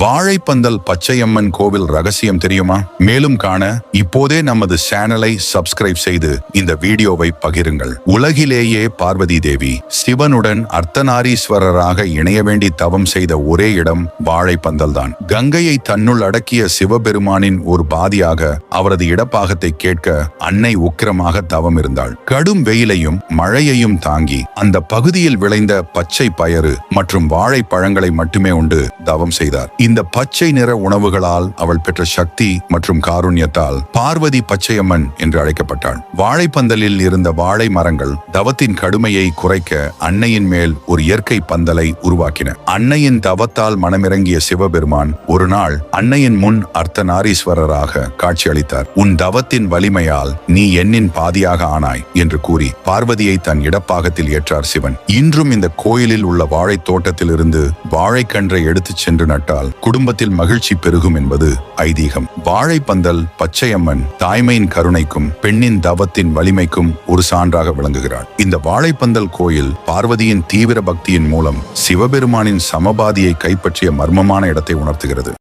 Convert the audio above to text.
வாழைப்பந்தல் பச்சையம்மன் கோவில் ரகசியம் தெரியுமா? மேலும் காண இப்போதே நமது சேனலை சப்ஸ்கிரைப் செய்து இந்த வீடியோவை பகிருங்கள். உலகிலேயே பார்வதி தேவி சிவனுடன் அர்த்தநாரீஸ்வரராக இணைய வேண்டி தவம் செய்த ஒரே இடம் வாழைப்பந்தல் தான் கங்கையை தன்னுள் அடக்கிய சிவபெருமானின் ஒரு பாதியாக அவரது இடப்பாகத்தை கேட்க அன்னை உக்கிரமாக தவம் இருந்தாள். கடும் வெயிலையும் மழையையும் தாங்கி அந்த பகுதியில் விளைந்த பச்சை பயறு மற்றும் வாழைப்பழங்களை மட்டுமே உண்டு தவம் செய்தார். இந்த பச்சை நிற உணவுகளால் அவள் பெற்ற சக்தி மற்றும் காருண்யத்தால் பார்வதி பச்சையம்மன் என்று அழைக்கப்பட்டாள். வாழைப்பந்தலில் இருந்த வாழை மரங்கள் தவத்தின் கடுமையை குறைக்க அன்னையின் மேல் ஒரு இயற்கை பந்தலை உருவாக்கின. அன்னையின் தவத்தால் மனமிறங்கிய சிவபெருமான் ஒரு நாள் அன்னையின் முன் அர்த்தநாரீஸ்வரராக காட்சியளித்தார். உன் தவத்தின் வலிமையால் நீ என்னின் பாதியாக ஆனாய் என்று கூறி பார்வதியை தன் இடப்பாகத்தில் ஏற்றார் சிவன். இன்றும் இந்த கோயிலில் உள்ள வாழைத் தோட்டத்திலிருந்து வாழைக்கன்றை எடுத்துச் சென்று நட்டால் குடும்பத்தில் மகிழ்ச்சி பெருகும் என்பது ஐதீகம். வாழைப்பந்தல் பச்சையம்மன் தாய்மையின் கருணைக்கும் பெண்ணின் தவத்தின் வலிமைக்கும் ஒரு சான்றாக விளங்குகிறாள். இந்த வாழைப்பந்தல் கோயில் பார்வதியின் தீவிர பக்தியின் மூலம் சிவபெருமானின் சமபாதியை கைப்பற்றிய மர்மமான இடத்தை உணர்த்துகிறது.